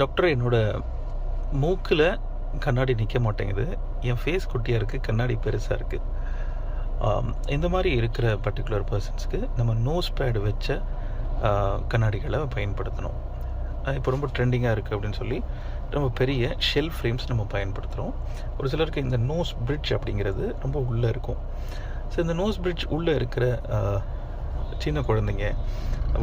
Doctor என்னோட மூக்கில் கண்ணாடி நிற்க மாட்டேங்குது. என் ஃபேஸ் குட்டியாக இருக்குது கண்ணாடி பெருசாக இருக்குது இந்த மாதிரி இருக்கிற பர்டிகுலர் பர்சன்ஸுக்கு நம்ம நோஸ் பேடு வச்ச கண்ணாடிகளை பயன்படுத்தணும். இப்போ ரொம்ப ட்ரெண்டிங்காக இருக்குது அப்படின்னு சொல்லி ரொம்ப பெரிய ஷெல் ஃப்ரேம்ஸ் நம்ம பயன்படுத்துகிறோம் ஒரு சிலருக்கு இந்த நோஸ் பிரிட்ஜ் அப்படிங்கிறது ரொம்ப உள்ளே இருக்கும். ஸோ இந்த நோஸ் பிரிட்ஜ் உள்ளே இருக்கிற சின்ன குழந்தைங்க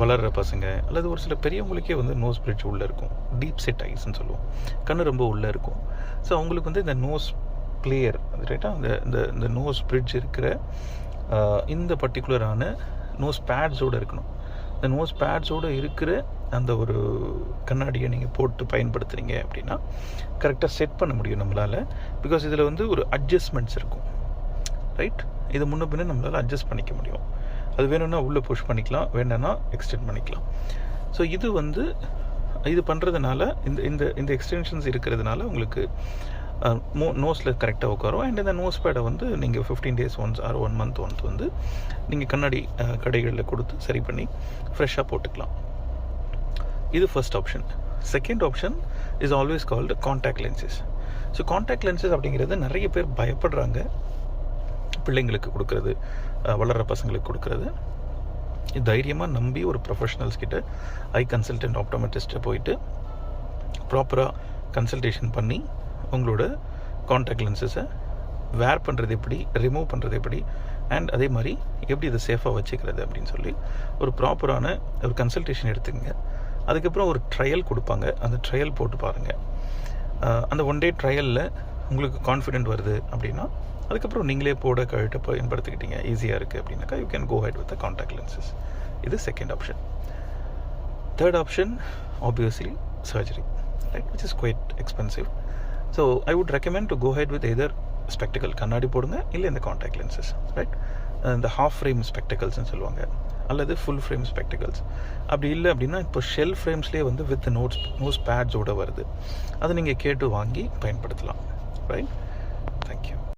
வளர்கிற பசங்க அல்லது ஒரு சில பெரியவங்களுக்கே வந்து நோஸ் பிரிட்ஜ் உள்ளே இருக்கும். டீப் செட் ஐஸ்ன்னு சொல்லுவோம். கண் ரொம்ப உள்ளே இருக்கும். ஸோ அவங்களுக்கு வந்து இந்த நோஸ் பிளேயர் ரைட்டாக அந்த இந்த இந்த நோஸ் பிரிட்ஜ் இருக்கிற இந்த பர்டிகுலரான நோஸ் பேட்ஸோடு இருக்கணும். இந்த நோஸ் பேட்ஸோடு இருக்கிற அந்த ஒரு கண்ணாடியை நீங்கள் போட்டு பயன்படுத்துகிறீங்க அப்படின்னா கரெக்டாக செட் பண்ண முடியும் நம்மளால். பிகாஸ் இதில் வந்து ஒரு அட்ஜஸ்ட்மெண்ட்ஸ் இருக்கும். ரைட் இது முன்ன பின்னே நம்மளால் அட்ஜஸ்ட் பண்ணிக்க முடியும். அது வேணும்னா உள்ளே புஷ் பண்ணிக்கலாம் வேண்டாம்னா எக்ஸ்டெண்ட் பண்ணிக்கலாம். ஸோ இது வந்து இது பண்ணுறதுனால இந்த இந்த இந்த எக்ஸ்டென்ஷன்ஸ் இருக்கிறதுனால உங்களுக்கு மோ நோஸில் கரெக்டாக உட்காரும். அண்ட் இந்த நோஸ் பேடை வந்து நீங்கள் fifteen days once or one month once வந்து நீங்கள் கண்ணாடி கடைகளில் கொடுத்து சரி பண்ணி ஃப்ரெஷ்ஷாக போட்டுக்கலாம். இது first option second option is always called contact lenses so contact lenses அப்படிங்கிறது நிறைய பேர் பயப்படுறாங்க. பிள்ளைங்களுக்கு கொடுக்கறது வளர்கிற வளர்ற பசங்களுக்கு கொடுக்கறது. தைரியமாக நம்பி ஒரு ப்ரொஃபஷனல்ஸ் கிட்ட ஐ கன்சல்டன்ட் ஆப்டோமெட்ரிஸ்ட்டை போயிட்டு ப்ராப்பராக கன்சல்டேஷன் பண்ணி உங்களோட காண்டாக்ட் லென்சஸை வேர் பண்ணுறது எப்படி ரிமூவ் பண்ணுறது எப்படி அண்ட் அதே மாதிரி எப்படி இதை சேஃபாக வச்சுக்கிறது அப்படின்னு சொல்லி ஒரு ப்ராப்பரான ஒரு கன்சல்டேஷன் எடுத்துங்க அதுக்கப்புறம் ஒரு ட்ரையல் கொடுப்பாங்க. அந்த ட்ரையல் போட்டு பாருங்கள் அந்த ஒன் டே ட்ரையலில் உங்களுக்கு கான்ஃபிடென்ட் வருது அப்படின்னா அதுக்கப்புறம் நீங்களே போட கழட்ட பயன்படுத்திக்கிட்டீங்க. ஈஸியாக இருக்குது அப்படின்னாக்கா you can go ahead with contact lenses இது second option third option obviously surgery right which is quite expensive so I would recommend to go ahead with either spectacle கண்ணாடி போடுங்க இல்லை இந்த காண்டாக்ட் லென்சஸ் ரைட் இந்த half frame ஸ்பெக்டிகல்ஸ்னு சொல்லுவாங்க. அல்லது full frame ஸ்பெக்டிக்கல்ஸ் அப்படி இல்லை அப்படின்னா இப்போ ஷெல் ஃப்ரேம்ஸ்லேயே வந்து வித் நோட்ஸ் நோஸ் பேட்ஸோட வருது. அதை நீங்கள் கேட்டு வாங்கி பயன்படுத்தலாம். Right thank you